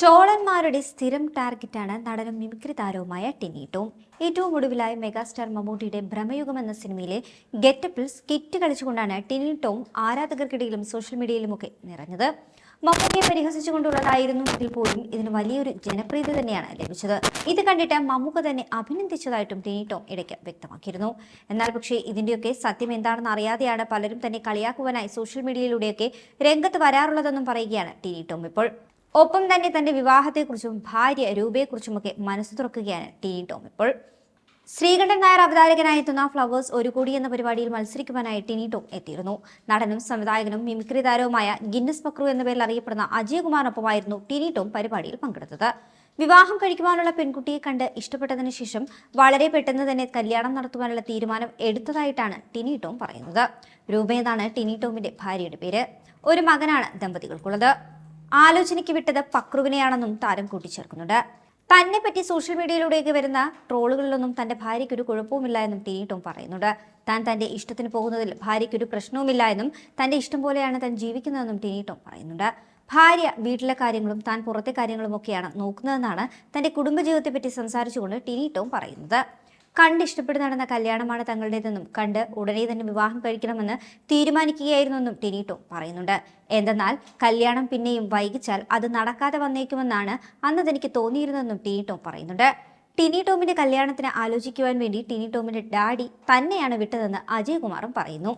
ട്രോളന്മാരുടെ സ്ഥിരം ടാർഗറ്റാണ് നടനും മിമിക്രി താരവുമായ ടിനി ടോം ഏറ്റവും ഒടുവിലായി മെഗാസ്റ്റാർ മമ്മൂട്ടിയുടെ ഭ്രമയുഗം എന്ന സിനിമയിലെ ഗെറ്റപ്പിൽ സ്കിറ്റ് കളിച്ചുകൊണ്ടാണ് ടിനി ടോം ആരാധകർക്കിടയിലും സോഷ്യൽ മീഡിയയിലുമൊക്കെ നിറഞ്ഞത്. മമ്മൂട്ടിയെ പരിഹസിച്ചുകൊണ്ടുള്ളതായിരുന്നു ഇതിൽ പോലും ഇതിന് വലിയൊരു ജനപ്രീതി തന്നെയാണ് ലഭിച്ചത്. ഇത് കണ്ടിട്ട് മമ്മൂക്ക തന്നെ അഭിനന്ദിച്ചതായിട്ടും ടിനി ടോം ഇടയ്ക്ക് വ്യക്തമാക്കിയിരുന്നു. എന്നാൽ പക്ഷേ ഇതിന്റെയൊക്കെ സത്യം എന്താണെന്ന് അറിയാതെയാണ് പലരും തന്നെ കളിയാക്കുവാനായി സോഷ്യൽ മീഡിയയിലൂടെയൊക്കെ രംഗത്ത് വരാറുള്ളതെന്നും പറയുകയാണ് ടിനി ടോം ഇപ്പോൾ. ഒപ്പം തന്നെ തന്റെ വിവാഹത്തെക്കുറിച്ചും ഭാര്യ രൂപയെക്കുറിച്ചുമൊക്കെ മനസ്സ് തുറക്കുകയാണ് ടി ടോം. ഇപ്പോൾ ശ്രീകണ്ഠൻ നായർ അവതാരകനായി എത്തുന്ന ഫ്ലവേഴ്സ് ഒരു കോടി എന്ന പരിപാടിയിൽ മത്സരിക്കുവാനായി ടിനി ടോം എത്തിയിരുന്നു. നടനും സംവിധായകനും മിമിക്രി താരവുമായ ഗിന്നസ് പക്രു എന്ന പേരിൽ അറിയപ്പെടുന്ന അജയകുമാറിനൊപ്പമായിരുന്നു ടിനി ടോം പരിപാടിയിൽ പങ്കെടുത്തത്. വിവാഹം കഴിക്കുവാനുള്ള പെൺകുട്ടിയെ കണ്ട് ഇഷ്ടപ്പെട്ടതിനു ശേഷം വളരെ പെട്ടെന്ന് തന്നെ കല്യാണം നടത്തുവാനുള്ള തീരുമാനം എടുത്തതായിട്ടാണ് ടിനി ടോം പറയുന്നത്. രൂപ ടിനി ടോമിന്റെ ഭാര്യയുടെ പേര്? ഒരു മകനാണ് ദമ്പതികൾക്കുള്ളത്. ആലോചനയ്ക്ക് വിട്ടത് ഫക്രുവിനെയാണെന്നും താരം കൂട്ടിച്ചേർക്കുന്നുണ്ട്. തന്നെ പറ്റി സോഷ്യൽ മീഡിയയിലൂടെയൊക്കെ വരുന്ന ട്രോളുകളിലൊന്നും തന്റെ ഭാര്യയ്ക്ക് ഒരു കുഴപ്പവുമില്ല എന്നും തീയിട്ടും പറയുന്നുണ്ട്. താൻ തന്റെ ഇഷ്ടത്തിന് പോകുന്നതിൽ ഭാര്യയ്ക്ക് ഒരു പ്രശ്നവുമില്ല എന്നും തന്റെ ഇഷ്ടം പോലെയാണ് താൻ ജീവിക്കുന്നതെന്നും ടിനി ടോം പറയുന്നുണ്ട്. ഭാര്യ വീട്ടിലെ കാര്യങ്ങളും താൻ പുറത്തെ കാര്യങ്ങളും ഒക്കെയാണ് നോക്കുന്നതെന്നാണ് തന്റെ കുടുംബജീവിതത്തെപ്പറ്റി സംസാരിച്ചുകൊണ്ട് ടിനി ടോം പറയുന്നത്. കണ്ട് ഇഷ്ടപ്പെട്ട് നടന്ന കല്യാണമാണ് തങ്ങളുടേതെന്നും കണ്ട് ഉടനെ തന്നെ വിവാഹം കഴിക്കണമെന്ന് തീരുമാനിക്കുകയായിരുന്നെന്നും ടിനിട്ടോ പറയുന്നുണ്ട്. എന്തെന്നാൽ കല്യാണം പിന്നെയും വൈകിച്ചാൽ അത് നടക്കാതെ വന്നേക്കുമെന്നാണ് അന്ന് തനിക്ക് തോന്നിയിരുന്നതെന്നും ടിനിട്ടോ പറയുന്നുണ്ട്. ടിനി ടോമിന്റെ കല്യാണത്തിന് ആലോചിക്കുവാൻ വേണ്ടി ടിനി ടോമിന്റെ ഡാഡി തന്നെയാണ് വിട്ടതെന്ന് അജയ് കുമാറും പറയുന്നു.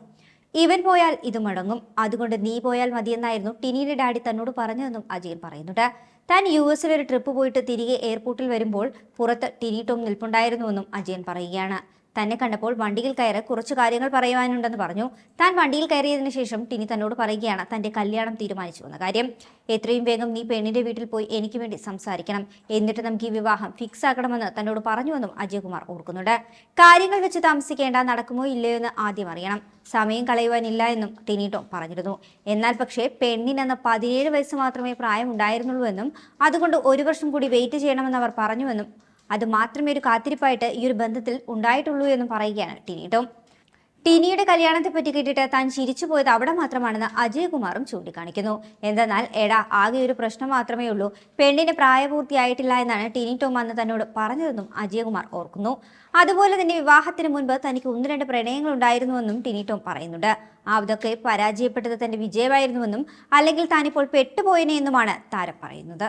ഇവൻ പോയാൽ ഇത് മടങ്ങും. അതുകൊണ്ട് നീ പോയാൽ മതിയെന്നായിരുന്നു ടിനിയുടെ ഡാഡി തന്നോട് പറഞ്ഞതെന്നും അജയൻ പറയുന്നുണ്ട്. താൻ യു എസിൽ ഒരു ട്രിപ്പ് പോയിട്ട് തിരികെ എയർപോർട്ടിൽ വരുമ്പോൾ പുറത്ത് ടിനി ടോം നിൽപ്പുണ്ടായിരുന്നുവെന്നും അജയൻ പറയുകയാണ്. തന്നെ കണ്ടപ്പോൾ വണ്ടിയിൽ കയറി കുറച്ച് കാര്യങ്ങൾ പറയുവാനുണ്ടെന്ന് പറഞ്ഞു. താൻ വണ്ടിയിൽ കയറിയതിനു ശേഷം ടിനി തന്നോട് പറയുകയാണ് തന്റെ കല്യാണം തീരുമാനിച്ചു എന്ന കാര്യം. എത്രയും വേഗം നീ പെണ്ണിന്റെ വീട്ടിൽ പോയി എനിക്ക് വേണ്ടി സംസാരിക്കണം. എന്നിട്ട് നമുക്ക് ഈ വിവാഹം ഫിക്സ് ആക്കണമെന്ന് തന്നോട് പറഞ്ഞുവെന്നും അജയകുമാർ ഓർക്കുന്നുണ്ട്. കാര്യങ്ങൾ വെച്ച് താമസിക്കേണ്ട നടക്കുമോ ഇല്ലയോ എന്ന് ആദ്യം അറിയണം. സമയം കളയുവാനില്ല എന്നും ടിനി ടോം പറഞ്ഞിരുന്നു. എന്നാൽ പക്ഷേ പെണ്ണിനെന്ന് പതിനേഴ് വയസ്സ് മാത്രമേ പ്രായമുണ്ടായിരുന്നുള്ളൂ എന്നും അതുകൊണ്ട് ഒരു വർഷം കൂടി വെയിറ്റ് ചെയ്യണമെന്ന് അവർ പറഞ്ഞുവെന്നും അത് മാത്രമേ ഒരു കാത്തിരിപ്പായിട്ട് ഈ ഒരു ബന്ധത്തിൽ ഉണ്ടായിട്ടുള്ളൂ എന്ന് പറയുകയാണ് ടിനിട്ടോ ടിനിയുടെ കല്യാണത്തെ പറ്റി കേട്ടിട്ട് താൻ ചിരിച്ചു പോയത് അവിടെ മാത്രമാണെന്ന് അജയകുമാറും ചൂണ്ടിക്കാണിക്കുന്നു. എന്തെന്നാൽ എടാ ആകെ ഒരു പ്രശ്നം മാത്രമേ ഉള്ളൂ. പെണ്ണിന് പ്രായപൂർത്തിയായിട്ടില്ല എന്നാണ് ടിനി ടോം അന്ന് തന്നോട് പറഞ്ഞതെന്നും അജയകുമാർ ഓർക്കുന്നു. അതുപോലെ തന്നെ വിവാഹത്തിന് മുൻപ് തനിക്ക് ഒന്ന് രണ്ട് പ്രണയങ്ങൾ ഉണ്ടായിരുന്നുവെന്നും ടിനി ടോം പറയുന്നുണ്ട്. അതൊക്കെ പരാജയപ്പെട്ടത് തന്റെ വിജയമായിരുന്നുവെന്നും അല്ലെങ്കിൽ താനിപ്പോൾ പെട്ടുപോയനെ എന്നുമാണ് താരം പറയുന്നത്.